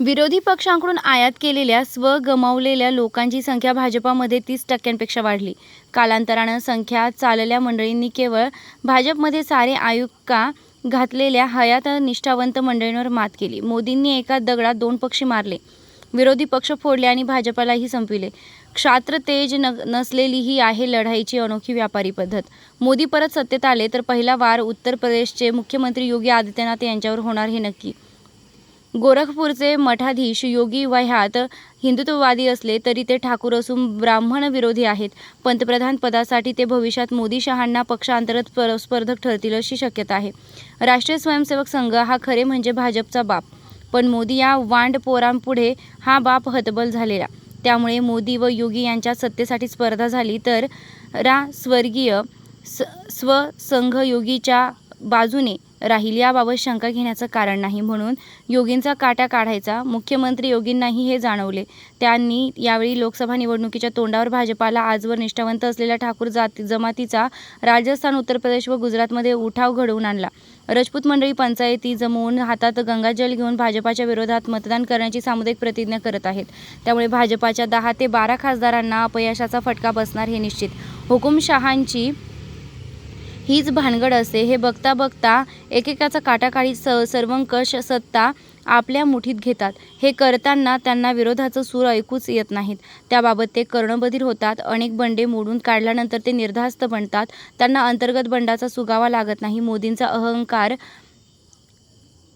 विरोधी पक्षांकडून आयात केलेल्या स्व गमावलेल्या लोकांची संख्या भाजपामध्ये तीस टक्क्यांपेक्षा वाढली. कालांतरानं संख्या चालल्या मंडळींनी केवळ भाजपमध्ये सारे आयुक्का घातलेल्या हयात निष्ठावंत मंडळींवर मात केली. मोदींनी एका दगडात दोन पक्षी मारले. विरोधी पक्ष फोडले आणि भाजपालाही संपविले. क्षात्र तेज न नसलेली ही आहे लढाईची अनोखी व्यापारी पद्धत. मोदी परत सत्तेत आले तर पहिला वार उत्तर प्रदेशचे मुख्यमंत्री योगी आदित्यनाथ यांच्यावर होणार हे नक्की. गोरखपूरचे मठाधीश योगी वह्यात हिंदुत्ववादी असले तरी ते ठाकूर असून ब्राह्मण विरोधी आहेत. पंतप्रधान पदासाठी ते भविष्यात मोदी शहांना पक्षांतर्गत स्पर्धक ठरतील अशी शक्यता आहे. राष्ट्रीय स्वयंसेवक संघ हा खरे म्हणजे भाजपचा बाप. पण मोदी या वांड पोरांपुढे हा बाप हतबल झालेला. त्यामुळे मोदी व योगी यांच्या सत्तेसाठी स्पर्धा झाली तर रा स्वर्गीय स स्वसंघ योगीच्या बाजूने राहील. याबाबत शंका घेण्याचं कारण नाही म्हणून योगींचा काटा काढायचा. मुख्यमंत्री योगींनाही हे जाणवले. त्यांनी यावेळी लोकसभा निवडणुकीच्या तोंडावर भाजपाला आजवर निष्ठावंत असलेल्या ठाकूर जाती जमातीचा राजस्थान उत्तर प्रदेश व गुजरातमध्ये उठाव घडवून आणला. रजपूत मंडळी पंचायती जमवून हातात गंगाजल घेऊन भाजपाच्या विरोधात मतदान करण्याची सामुदायिक प्रतिज्ञा करत आहेत. त्यामुळे भाजपाच्या दहा ते बारा खासदारांना अपयशाचा फटका बसणार हे निश्चित. हुकुमशहांची हीच भानगड असते हे बघता बघता एकेकाचा काटाकाळी स सर्वंकष सत्ता आपल्या मुठीत घेतात. हे करताना त्यांना विरोधाचं सूर ऐकूच येत नाहीत. त्याबाबत ते कर्णबधीर होतात अनेक बंडे मोडून काढल्यानंतर ते निर्धास्त बनतात. त्यांना अंतर्गत बंडाचा सुगावा लागत नाही. मोदींचा अहंकार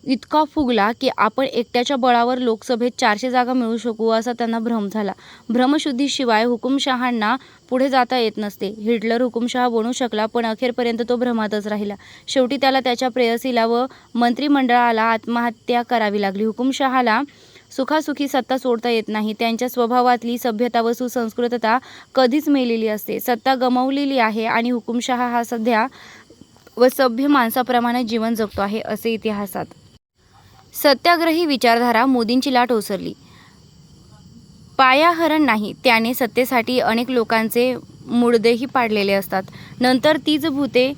इतका फुगला की आपण एकट्याच्या बळावर लोकसभेत चारशे जागा मिळू शकू असा त्यांना भ्रम झाला. भ्रमशुद्धीशिवाय हुकुमशहांना पुढे जाता येत नसते. हिटलर हुकुमशहा बनू शकला पण अखेरपर्यंत तो भ्रमातच राहिला. शेवटी त्याला त्याच्या प्रेयसीला व मंत्रिमंडळाला आत्महत्या करावी लागली. हुकुमशहाला सुखासुखी सत्ता सोडता येत नाही. त्यांच्या स्वभावातली सभ्यता व सुसंस्कृतता कधीच मेलेली असते. सत्ता गमावलेली आहे आणि हुकुमशहा हा सध्या व सभ्य माणसाप्रमाणे जीवन जगतो आहे असे इतिहासात. सत्याग्रही विचारधारा मोदींची लाट ओसरली. पायाहरण नाही त्याने सत्तेसाठी अनेक लोकांचे मुडदेही पाडलेले असतात. नंतर तीच भूते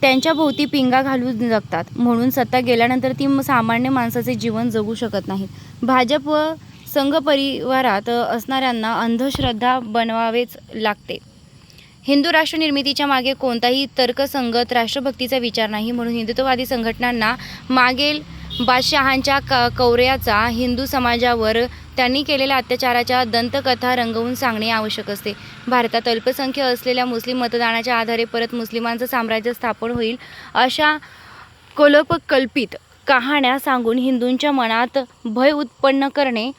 त्यांच्या भोवती पिंगा घालून जगतात. म्हणून सत्ता गेल्यानंतर ती सामान्य माणसाचे जीवन जगू शकत नाहीत. भाजप व संघ परिवारात असणाऱ्यांना अंधश्रद्धा बनवावेच लागते. हिंदू राष्ट्र निर्मितीच्या मागे कोणताही तर्कसंगत राष्ट्रभक्तीचा विचार नाही. म्हणून हिंदुत्ववादी संघटनांना मागेल बादशहांच्या क कौर्याचा हिंदू समाजावर त्यांनी केलेल्या अत्याचाराच्या दंतकथा रंगवून सांगणे आवश्यक असते. भारतात अल्पसंख्य असलेल्या मुस्लिम मतदानाच्या आधारे परत मुस्लिमांचं साम्राज्य स्थापन होईल अशा कल्पित कहाण्या सांगून हिंदूंच्या मनात भय उत्पन्न करणे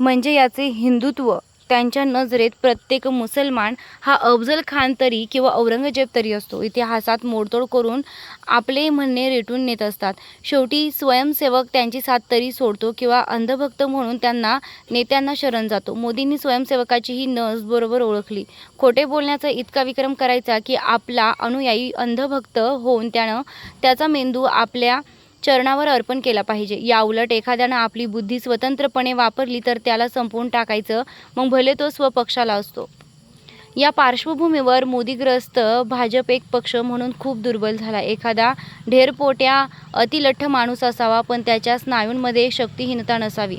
म्हणजे याचे हिंदुत्व त्यांच्या नजरेत प्रत्येक मुसलमान हा अफजल खान तरी किंवा औरंगजेब तरी असतो. इतिहासात मोडतोड करून आपले म्हणणे रेटून नेत असतात. शेवटी स्वयंसेवक त्यांची साथ तरी सोडतो किंवा अंधभक्त म्हणून त्यांना नेत्यांना शरण जातो. मोदींनी स्वयंसेवकाची ही नस बरोबर ओळखली. खोटे बोलण्याचा इतका विक्रम करायचा की आपला अनुयायी अंधभक्त होऊन त्यानं त्याचा मेंदू आपल्या चरणावर अर्पण केला पाहिजे. याउलट एखाद्यानं आपली बुद्धी स्वतंत्रपणे वापरली तर त्याला संपवून टाकायचं मग भले तो स्वपक्षाला असतो. या पार्श्वभूमीवर मोदीग्रस्त भाजप एक पक्ष म्हणून खूप दुर्बल झाला. एखादा ढेरपोट्या अतिलठ्ठ माणूस असावा पण त्याच्या स्नायूंमध्ये शक्तिहीनता नसावी.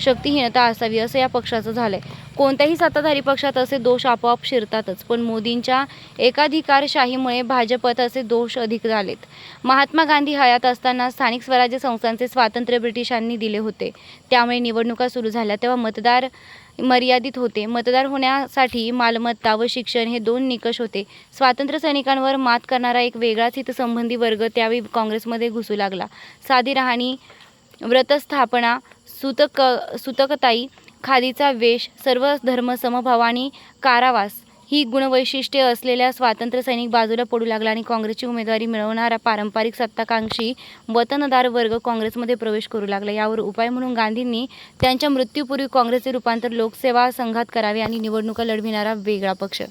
शक्तिहीनता असावी असं या पक्षाचं झालं आहे कोणत्याही सत्ताधारी पक्षात असे दोष आपोआप शिरतातच पण मोदींच्या एकाधिकारशाहीमुळे भाजपत असे दोष अधिक झालेत. महात्मा गांधी हयात असताना स्थानिक स्वराज्य संस्थांचे स्वातंत्र्य ब्रिटिशांनी दिले होते. त्यामुळे निवडणुका सुरू झाल्या. तेव्हा मतदार मर्यादित होते. मतदार होण्यासाठी मालमत्ता व शिक्षण हे दोन निकष होते. स्वातंत्र्य सैनिकांवर मात करणारा एक वेगळाच हितसंबंधी वर्ग त्यावेळी काँग्रेसमध्ये घुसू लागला. साधी राहणी व्रतस्थापना सुतक सुतकताई खादीचा वेश सर्व धर्म समभाव आणि कारावास. ही गुणवैशिष्ट्ये असलेल्या स्वातंत्र्य सैनिक बाजूला पडू लागला आणि काँग्रेसची उमेदवारी मिळवणारा पारंपरिक सत्ताकांक्षी वतनदार वर्ग काँग्रेसमध्ये प्रवेश करू लागला. यावर उपाय म्हणून गांधींनी त्यांच्या मृत्यूपूर्वी काँग्रेसचे रूपांतर लोकसेवा संघात करावे आणि निवडणुका लढविणारा वेगळा पक्ष.